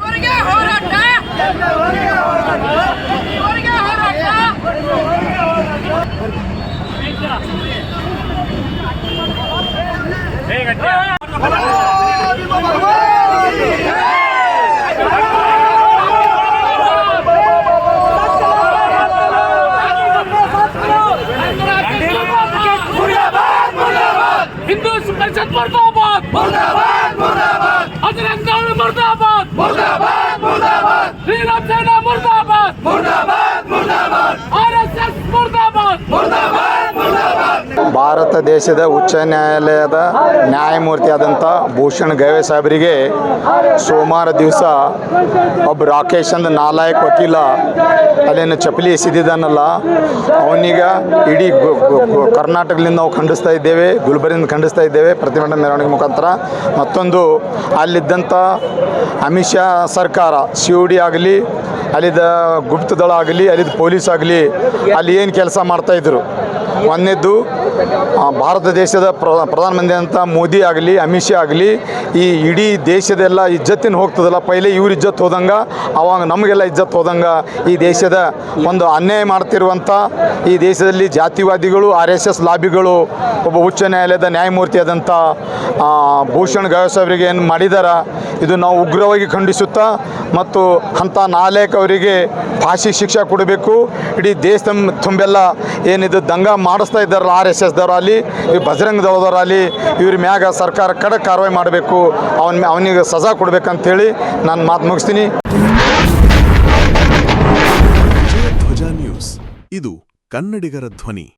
ಅವರಿಗೆ ಹೋರಾಟ. মুর্দাবাদ মুর্দাবাদ মুর্দাবাদ। আজরাঙ্গাল মুর্দাবাদ। মুর্দাবাদ মুর্দাবাদ। নীরব ಭಾರತ ದೇಶದ ಉಚ್ಚ ನ್ಯಾಯಾಲಯದ ನ್ಯಾಯಮೂರ್ತಿ ಆದಂಥ ಭೂಷಣ್ ಗವೆ ಸಾಹೇಬರಿಗೆ ಸೋಮವಾರ ದಿವಸ ಒಬ್ಬ ರಾಕೇಶ್ ಅಂದ ನಾಲಾಯಕ್ ವಕೀಲ ಅಲ್ಲೇನು ಚಪ್ಪಲಿ ಎಸೆದಿದ್ದಾನಲ್ಲ ಅವನೀಗ ಇಡೀ ಕರ್ನಾಟಕದಿಂದ ನಾವು ಖಂಡಿಸ್ತಾ ಇದ್ದೇವೆ ಗುಲ್ಬರ್ಗಿಂದ ಖಂಡಿಸ್ತಾ ಇದ್ದೇವೆ ಪ್ರತಿಭಟನೆ ಮೆರವಣಿಗೆ ಮುಖಾಂತರ. ಮತ್ತೊಂದು ಅಲ್ಲಿದ್ದಂಥ ಅಮಿತ್ ಶಾ ಸರ್ಕಾರ ಸಿ ಯು ಡಿ ಆಗಲಿ ಅಲ್ಲಿದ್ದ ಗುಪ್ತದಳ ಆಗಲಿ ಅಲ್ಲಿದ್ದ ಪೊಲೀಸ್ ಆಗಲಿ ಅಲ್ಲಿ ಏನು ಕೆಲಸ ಮಾಡ್ತಾಯಿದ್ರು ಒಂದನೇದ್ದು ಆ, ಭಾರತ ದೇಶದ ಪ್ರ ಅಂತ ಮೋದಿ ಆಗಲಿ, ಅಮಿತ್ ಶಾ ಆಗಲಿ, ಈ ಇಡೀ ದೇಶದೆಲ್ಲ ಇಜ್ಜತ್ತಿನ ಹೋಗ್ತದಲ್ಲ. ಪೈಲೆ ಇವ್ರ ಇಜ್ಜತ್ ಹೋದಂಗೆ, ಅವಾಗ ನಮಗೆಲ್ಲ ಇಜ್ಜತ್ ಹೋದಂಗೆ ಈ ದೇಶದ ಒಂದು ಅನ್ಯಾಯ ಮಾಡ್ತಿರುವಂಥ ಈ ದೇಶದಲ್ಲಿ ಜಾತಿವಾದಿಗಳು, ಆರ್ ಎಸ್ ಎಸ್ ಲಾಬಿಗಳು, ಒಬ್ಬ ಉಚ್ಚ ನ್ಯಾಯಾಲಯದ ನ್ಯಾಯಮೂರ್ತಿ ಆದಂಥ ಭೂಷಣ್ ಗಾಯಸ್ ಅವರಿಗೆ ಏನು ಮಾಡಿದಾರ, ಇದು ನಾವು ಉಗ್ರವಾಗಿ ಖಂಡಿಸುತ್ತಾ ಮತ್ತು ಅಂಥ ನಾಲೇಕ್ ಅವರಿಗೆ ಫಾಶಿ ಶಿಕ್ಷೆ ಕೊಡಬೇಕು. ಇಡೀ ದೇಶ ತುಂಬ ತುಂಬೆಲ್ಲ ಏನಿದು ದಂಗ ಮಾಡಿಸ್ತಾ ಇದ್ದಾರಲ್ಲ ಆರ್ ಎಸ್ ಎಸ್ ಈ ಬಜರಂಗ ದಳದವ್ರು ಅಲ್ಲಿ ಇವ್ರ ಮ್ಯಾಗ ಸರ್ಕಾರ ಕಡಕ್ ಕಾರ್ವಾಯಿ ಮಾಡಬೇಕು, ಅವನ ಅವನಿಗೆ ಸಜಾ ಕೊಡ್ಬೇಕಂತೇಳಿ ನಾನು ಮಾತು ಮುಗಿಸ್ತೀನಿ. ಇದು ಕನ್ನಡಿಗರ ಧ್ವನಿ.